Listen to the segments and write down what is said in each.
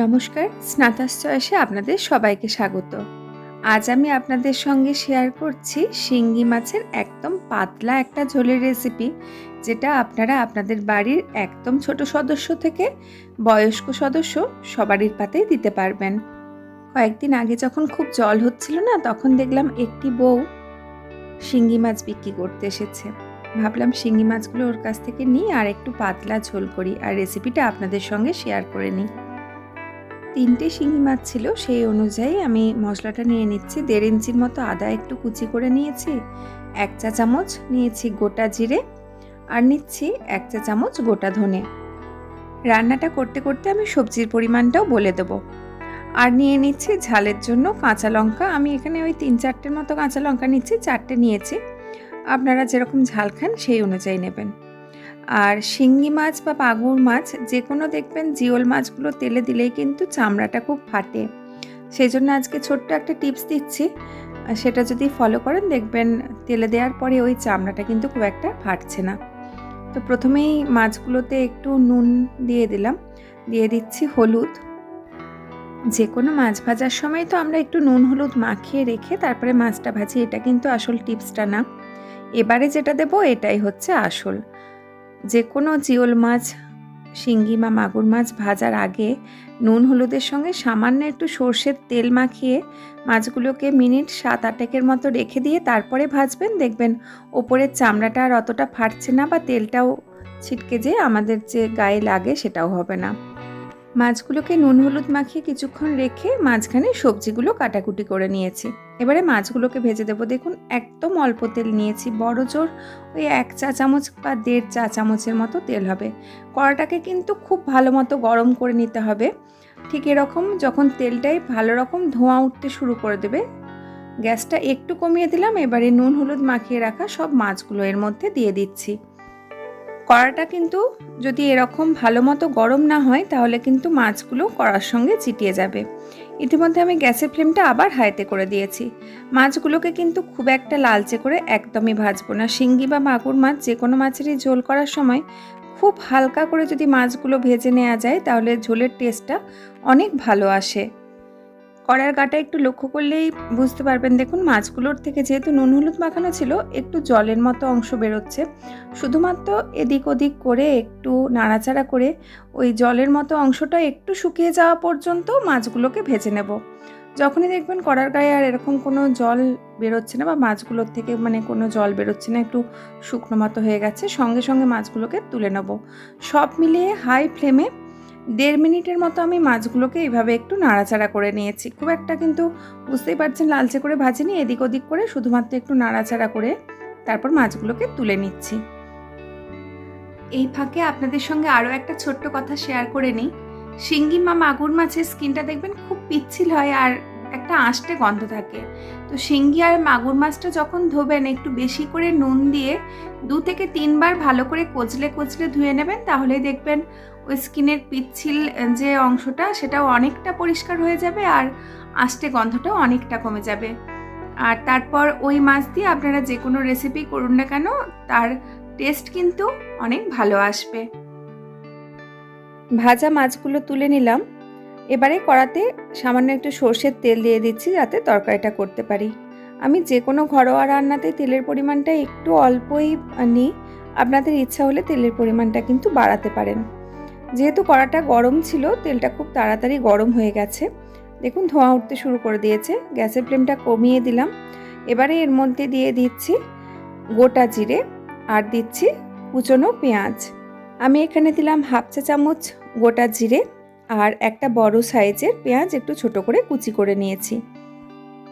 নমস্কার, স্নাতাস চয়েসে আপনাদের সবাইকে স্বাগত। আজ আমি আপনাদের সঙ্গে শেয়ার করছি শিঙ্গি মাছের একদম পাতলা একটা ঝোলের রেসিপি যেটা আপনারা আপনাদের বাড়ির একদম ছোট সদস্য থেকে বয়স্ক সদস্য সবারই পাতেই দিতে পারবেন। কয়েকদিন আগে যখন খুব জল হচ্ছিল না, তখন দেখলাম একটি বউ শিঙ্গি মাছ বিক্রি করতে এসেছে। ভাবলাম শিঙ্গি মাছগুলো ওর কাছ থেকে নিই আর একটু পাতলা ঝোল করি আর রেসিপিটা আপনাদের সঙ্গে শেয়ার করে নিই। তিনটে শিঙি মাছ ছিল, সেই অনুযায়ী আমি মশলাটা নিয়ে নিচ্ছি। দেড় ইঞ্চির মতো আদা একটু কুচি করে নিয়েছি, এক চা চামচ নিয়েছি গোটা জিরে আর নিচ্ছি এক চা চামচ গোটা ধনে। রান্নাটা করতে করতে আমি সবজির পরিমাণটাও বলে দেবো। আর নিয়ে নিচ্ছি ঝালের জন্য কাঁচা লঙ্কা। আমি এখানে ওই তিন চারটের মতো কাঁচা লঙ্কা নিচ্ছি, চারটে নিয়েছি। আপনারা যেরকম ঝাল খান সেই অনুযায়ী নেবেন। আর শিঙ্গি মাছ বা পাগুর মাছ যে কোনো দেখবেন জিওল মাছগুলো তেলে দিলেই কিন্তু চামড়াটা খুব ফাটে। সেই জন্য আজকে ছোট্ট একটা টিপস দিচ্ছি। সেটা যদি ফলো করেন, দেখবেন তেলে দেওয়ার পরে ওই চামড়াটা কিন্তু খুব একটা ফাটছে না। তো প্রথমেই মাছগুলোতে একটু নুন দিয়ে দিলাম। দিয়ে দিচ্ছি হলুদ। যে কোনো মাছ ভাজার সময় তো আমরা একটু নুন হলুদ মাখিয়ে রেখে তারপরে মাছটা ভাজি, এটা কিন্তু আসল টিপসটা না। এবারে যেটা দেবো, এটাই হচ্ছে আসল। যে কোনো জিওল মাছ, শিঙ্গি বা মাগুর মাছ ভাজার আগে নুন হলুদের সঙ্গে সামান্য একটু সর্ষের তেল মাখিয়ে মাছগুলোকে মিনিট সাত আটেকের মতো রেখে দিয়ে তারপরে ভাজবেন। দেখবেন ওপরের চামড়াটা আর অতটা ফাটছে না বা তেলটাও ছিটকে যে আমাদের যে গায়ে লাগে সেটাও হবে না। মাছগুলোকে নুন হলুদ মাখিয়ে কিছুক্ষণ রেখে মাঝখানে সবজিগুলো কাটাকুটি করে নিয়েছি। এবারে মাছগুলোকে ভেজে দেবো। দেখুন, একদম অল্প তেল নিয়েছি। বড় জোর ওই এক চা চামচ বা দেড় চা চামচের মতো তেল হবে। কড়াটাকে কিন্তু খুব ভালো মতো গরম করে নিতে হবে। ঠিক এরকম যখন তেলটাই ভালো রকম ধোঁয়া উঠতে শুরু করে দেবে, গ্যাসটা একটু কমিয়ে দিলাম। এবারে নুন হলুদ মাখিয়ে রাখা সব মাছগুলো এর মধ্যে দিয়ে দিচ্ছি। কড়াটা কিন্তু যদি এরকম ভালো মতো গরম না হয়, তাহলে কিন্তু মাছগুলো কড়ার সঙ্গে চিটিয়ে যাবে। ইতিমধ্যে আমি গ্যাসের ফ্লেমটা আবার হাইতে করে দিয়েছি। মাছগুলোকে কিন্তু খুব একটা লালচে করে একদমই ভাজবো না। শিঙ্গি বা মাগুর মাছ যে কোনো মাছেরই ঝোল করার সময় খুব হালকা করে যদি মাছগুলো ভেজে নেওয়া যায়, তাহলে ঝোলের টেস্টটা অনেক ভালো আসে। কড়ার গাটা একটু লক্ষ্য করলেই বুঝতে পারবেন। দেখুন, মাছগুলোর থেকে যেহেতু নুন হলুদ মাখানো ছিল, একটু জলের মতো অংশ বেরোচ্ছে। শুধুমাত্র এদিক ওদিক করে একটু নাড়াচাড়া করে ওই জলের মতো অংশটা একটু শুকিয়ে যাওয়া পর্যন্ত মাছগুলোকে ভেজে নেব। যখনই দেখবেন কড়ার গায়ে আর এরকম কোনো জল বেরোচ্ছে না বা মাছগুলোর থেকে মানে কোনো জল বেরোচ্ছে না, একটু শুকনো মতো হয়ে গেছে, সঙ্গে সঙ্গে মাছগুলোকে তুলে নেব। সব মিলিয়ে হাই ফ্লেমে দেড় মিনিটের মতো আমি মাছগুলোকে এইভাবে একটু নাড়াচাড়া করে নিয়েছি। খুব একটা কিন্তু বুঝতেই পারছেন লালচে করে ভাজিনি, এদিক ওদিক করে শুধুমাত্র একটু নাড়াচাড়া করে তারপর মাছগুলোকে তুলে নিচ্ছি। এই ফাঁকে আপনাদের সঙ্গে আরও একটা ছোট্ট কথা শেয়ার করে নিই। শিঙ্গি মা মাগুর মাছের স্কিনটা দেখবেন খুব পিচ্ছিল হয় আর একটা আঁশটে গন্ধ থাকে। তো শিঙ্গি আর মাগুর মাছটা যখন ধোবেন, একটু বেশি করে নুন দিয়ে দু থেকে তিনবার ভালো করে কচলে কচলে ধুয়ে নেবেন তাহলে দেখবেন ওই স্কিনের পিচ্ছিল যে অংশটা, সেটাও অনেকটা পরিষ্কার হয়ে যাবে আর আষ্টে গন্ধটাও অনেকটা কমে যাবে। আর তারপর ওই মাছ দিয়ে আপনারা যে কোনো রেসিপি করুন না কেন, তার টেস্ট কিন্তু অনেক ভালো আসবে। ভাজা মাছগুলো তুলে নিলাম। এবারে কড়াতে সামান্য একটু সর্ষের তেল দিয়ে দিচ্ছি যাতে তরকারিটা করতে পারি। আমি যে কোনো ঘরোয়া রান্নাতে তেলের পরিমাণটা একটু অল্পই নিই। আপনাদের ইচ্ছা হলে তেলের পরিমাণটা কিন্তু বাড়াতে পারেন। যেহেতু কড়াটা গরম ছিল, তেলটা খুব তাড়াতাড়ি গরম হয়ে গেছে। দেখুন, ধোঁয়া উঠতে শুরু করে দিয়েছে। গ্যাসের ফ্লেমটা কমিয়ে দিলাম। এবারে এর মধ্যে দিয়ে দিচ্ছি গোটা জিরে আর দিচ্ছি কুচনো পেঁয়াজ। আমি এখানে দিলাম হাফ চা চামচ গোটা জিরে আর একটা বড় সাইজের পেঁয়াজ একটু ছোট করে কুচি করে নিয়েছি।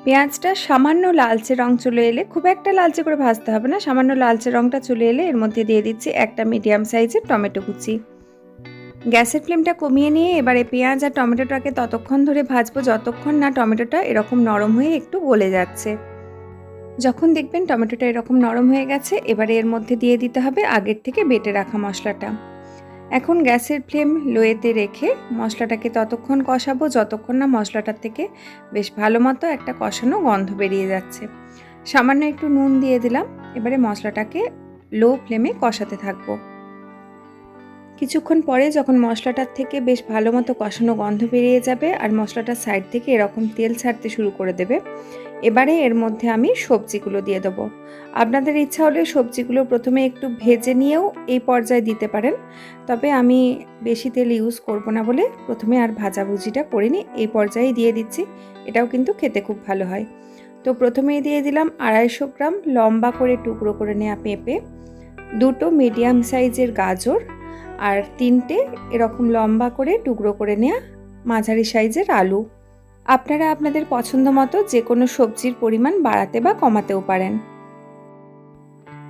পেঁয়াজটা সামান্য লালচে রং চলে এলে, খুব একটা লালচে করে ভাজতে হবে না, সামান্য লালচে রংটা চলে এলে এর মধ্যে দিয়ে দিচ্ছি একটা মিডিয়াম সাইজের টমেটো কুচি। গ্যাসের ফ্লেমটা কমিয়ে নিয়ে এবারে পেঁয়াজ আর টমেটোটাকে ততক্ষণ ধরে ভাজবো, যতক্ষণ না টমেটোটা এরকম নরম হয়ে একটু গলে যাচ্ছে। যখন দেখবেন টমেটোটা এরকম নরম হয়ে গেছে, এবারে এর মধ্যে দিয়ে দিতে হবে আগের থেকে বেটে রাখা মশলাটা। এখন গ্যাসের ফ্লেম লোয়েতে রেখে মশলাটাকে ততক্ষণ কষাবো, যতক্ষণ না মশলাটার থেকে বেশ ভালো মতো একটা কষানো গন্ধ বেরিয়ে যাচ্ছে। সামান্য একটু নুন দিয়ে দিলাম, এবারে মশলাটাকে লো ফ্লেমে কষাতে থাকব। কিছুক্ষণ পরে যখন মশলাটার থেকে বেশ ভালো মতো কষানো গন্ধ বেরিয়ে যাবে আর মশলাটার সাইড থেকে এরকম তেল ছাড়তে শুরু করে দেবে, এবারে এর মধ্যে আমি সবজিগুলো দিয়ে দেবো। আপনাদের ইচ্ছা হলে সবজিগুলো প্রথমে একটু ভেজে নিয়েও এই পর্যায়ে দিতে পারেন, তবে আমি বেশি তেল ইউজ করব না বলে প্রথমে আর ভাজাভুজিটা করিনি এই পর্যায়ে দিয়ে দিচ্ছি, এটাও কিন্তু খেতে খুব ভালো হয়। তো প্রথমেই দিয়ে দিলাম আড়াইশো গ্রাম লম্বা করে টুকরো করে নেওয়া পেঁপে, দুটো মিডিয়াম সাইজের গাজর আর তিনটে এরকম লম্বা করে টুকরো করে নেওয়া মাঝারি সাইজের আলু। আপনারা আপনাদের পছন্দ মতো যে কোনো সবজির পরিমাণ বাড়াতে বা কমাতেও পারেন।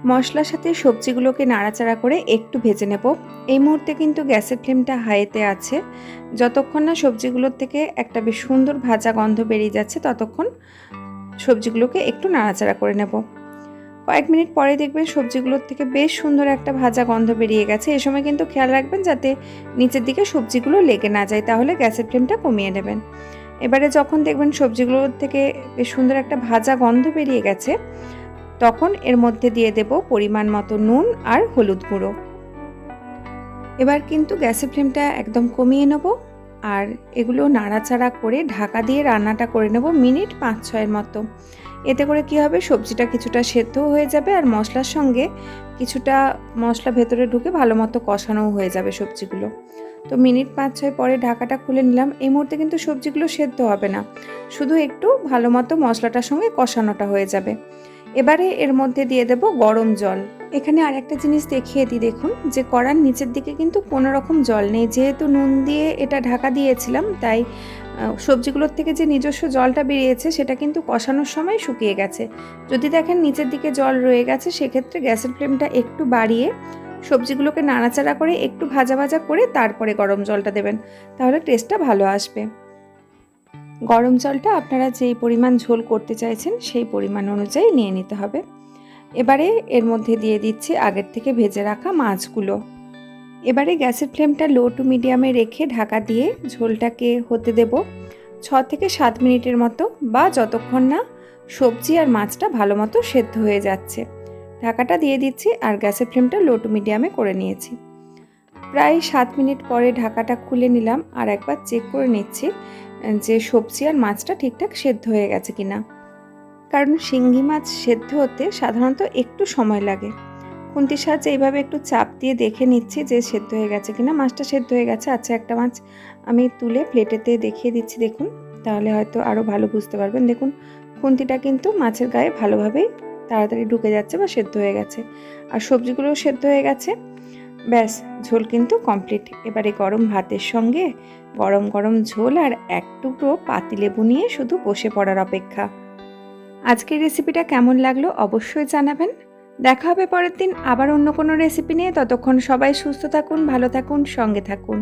মশলার সাথে সবজিগুলোকে নাড়াচাড়া করে একটু ভেজে নেব। এই মুহূর্তে কিন্তু গ্যাসের ফ্লেমটা হাইতে আছে। যতক্ষণ না সবজিগুলোর থেকে একটা বেশ সুন্দর ভাজা গন্ধ বেরিয়ে যাচ্ছে, ততক্ষণ সবজিগুলোকে একটু নাড়াচাড়া করে নেব। কয়েক মিনিট পরে দেখবেন সবজিগুলোর থেকে বেশ সুন্দর একটা ভাজা গন্ধ বেরিয়ে গেছে। এ সময় কিন্তু খেয়াল রাখবেন যাতে নিচের দিকে সবজিগুলো লেগে না যায়, তাহলে গ্যাসের ফ্লেমটা কমিয়ে নেবেন। এবারে যখন দেখবেন সবজিগুলোর থেকে বেশ সুন্দর একটা ভাজা গন্ধ বেরিয়ে গেছে, তখন এর মধ্যে দিয়ে দেব পরিমাণ মতো নুন আর হলুদ গুঁড়ো। এবার কিন্তু গ্যাসের ফ্লেমটা একদম কমিয়ে নেব আর এগুলো নাড়াচাড়া করে ঢাকা দিয়ে রান্নাটা করে নেব মিনিট পাঁচ ছয়ের মতো। এতে করে কি হবে? সবজিটা কিছুটা সেদ্ধ হয়ে যাবে আর মশলার সঙ্গে কিছুটা মশলা ভেতরে ঢুকে ভালো মতো কষানোও হয়ে যাবে সবজিগুলো। তো মিনিট পাঁচ ছয় পরে ঢাকাটা খুলে নিলাম। এই মুহূর্তে কিন্তু সবজিগুলো সেদ্ধ হবে না। শুধু একটু ভালো মতো মশলাটার সঙ্গে কষানোটা হয়ে যাবে। এবারে এর মধ্যে দিয়ে দেব গরম জল। এখানে আর একটা জিনিস দেখিয়ে দিই দেখুন, যে কড়ার নিচের দিকে কিন্তু কোনো রকম জল নেই। যেহেতু নুন দিয়ে এটা ঢাকা দিয়েছিলাম, তাই সবজিগুলোর থেকে যে নিজস্ব জলটা বেরিয়েছে, সেটা কিন্তু কষানোর সময় শুকিয়ে গেছে। যদি দেখেন নিচের দিকে জল রয়ে গেছে, সেক্ষেত্রে গ্যাসের ফ্লেমটা একটু বাড়িয়ে সবজিগুলোকে নাড়াচাড়া করে একটু ভাজা ভাজা করে তারপরে গরম জলটা দেবেন, তাহলে টেস্টটা ভালো আসবে। গরম জলটা আপনারা যেই পরিমাণ ঝোল করতে চাইছেন, সেই পরিমাণ অনুযায়ী নিয়ে নিতে হবে। এবারে এর মধ্যে দিয়ে দিচ্ছি আগের থেকে ভেজে রাখা মাছগুলো। এবারে গ্যাসের ফ্লেমটা লো টু মিডিয়ামে রেখে ঢাকা দিয়ে ঝোলটাকে হতে দেব ছ থেকে সাত মিনিটের মতো বা যতক্ষণ না সবজি আর মাছটা ভালো মতো সেদ্ধ হয়ে যাচ্ছে। ঢাকাটা দিয়ে দিচ্ছি আর গ্যাসের ফ্লেমটা লো টু মিডিয়ামে করে নিয়েছি। প্রায় সাত মিনিট পরে ঢাকাটা খুলে নিলাম আর একবার চেক করে নিচ্ছি যে সবজি আর মাছটা ঠিকঠাক সেদ্ধ হয়ে গেছে কিনা। কারণ শিঙ্গি মাছ সেদ্ধ হতে সাধারণত একটু সময় লাগে। খুন্তির সাহায্যে এইভাবে একটু চাপ দিয়ে দেখে নিচ্ছি যে সেদ্ধ হয়ে গেছে কিনা। মাছটা সেদ্ধ হয়ে গেছে। আচ্ছা একটা মাছ আমি তুলে প্লেটেতে দেখিয়ে দিচ্ছি, দেখুন। তাহলে হয়তো আরও ভালো বুঝতে পারবেন। দেখুন খুন্তিটা কিন্তু মাছের গায়ে ভালোভাবেই তাড়াতাড়ি ঢুকে যাচ্ছে বা সেদ্ধ হয়ে গেছে। আর সবজিগুলোও সেদ্ধ হয়ে গেছে। ব্যাস, ঝোল কিন্তু কমপ্লিট। এবারে গরম ভাতের সঙ্গে গরম গরম ঝোল আর এক টুকরো পাতিলেবু নিয়ে শুধু বসে পড়ার অপেক্ষা। আজকের রেসিপিটা কেমন লাগল অবশ্যই জানাবেন। দেখা হবে পরের দিন, আবার অন্য কোনো রেসিপি নিয়ে। ততক্ষণ সবাই সুস্থ থাকুন, ভালো থাকুন, সঙ্গে থাকুন।